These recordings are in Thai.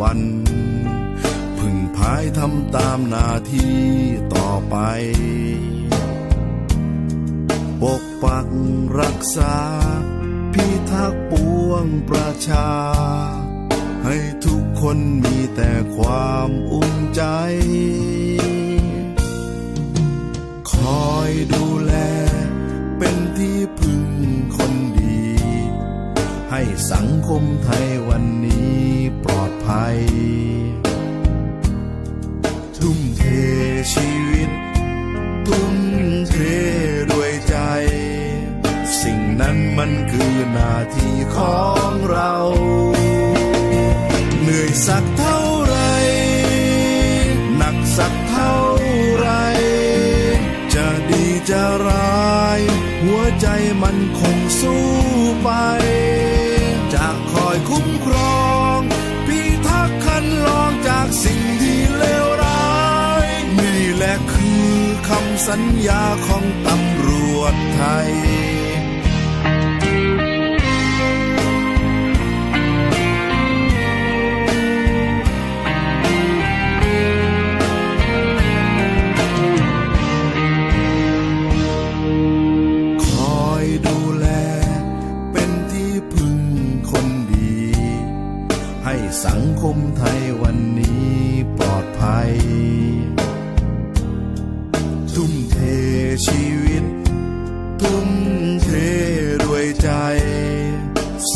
วันพึ่งพายทำตามหน้าที่ต่อไป ปกปักรักษา พิทักษ์ปวงประชา ให้ทุกคนมีแต่ความอุ่นใจ คอยดูแล เป็นที่พึ่งคนดี ให้สังคมไทยวันนี้ นั้นมันคือหน้าที่ของเรา เหนื่อยสักเท่าไร หนักสักเท่าไร จะดีจะร้าย หัวใจมันคงสู้ไป จะคอยคุ้มครองพิทักษ์คันลองจากสิ่งที่เลวร้าย นี่แหละคือคำสัญญาของตำรวจไทย สังคมไทยวันนี้ปลอดภัย ทุ่มเทชีวิต ทุ่มเทด้วยใจ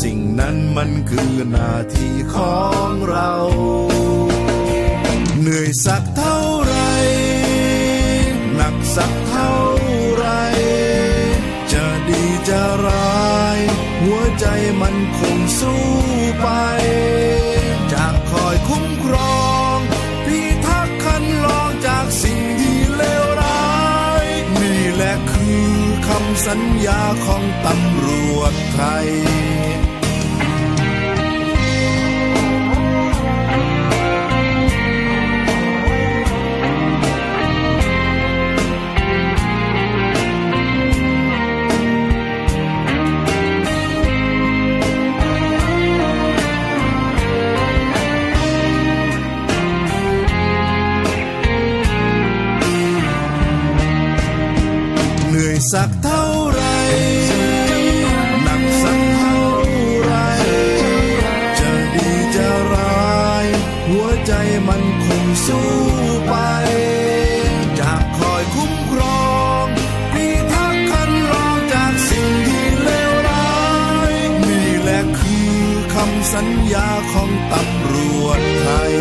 สิ่งนั้นมันคือหน้าที่ของเรา เหนื่อยสักเท่าไร หนักสักเท่าไร จะดีจะร้าย หัวใจมันคงสู้ สัญญาของตำรวจไทยเหนื่อยสัก คงสู้ไป จะคอยคุ้มครองมีทักคันรอจากสิ่งที่เลวร้ายนี่แหละคือคำสัญญาของตำรวจไทย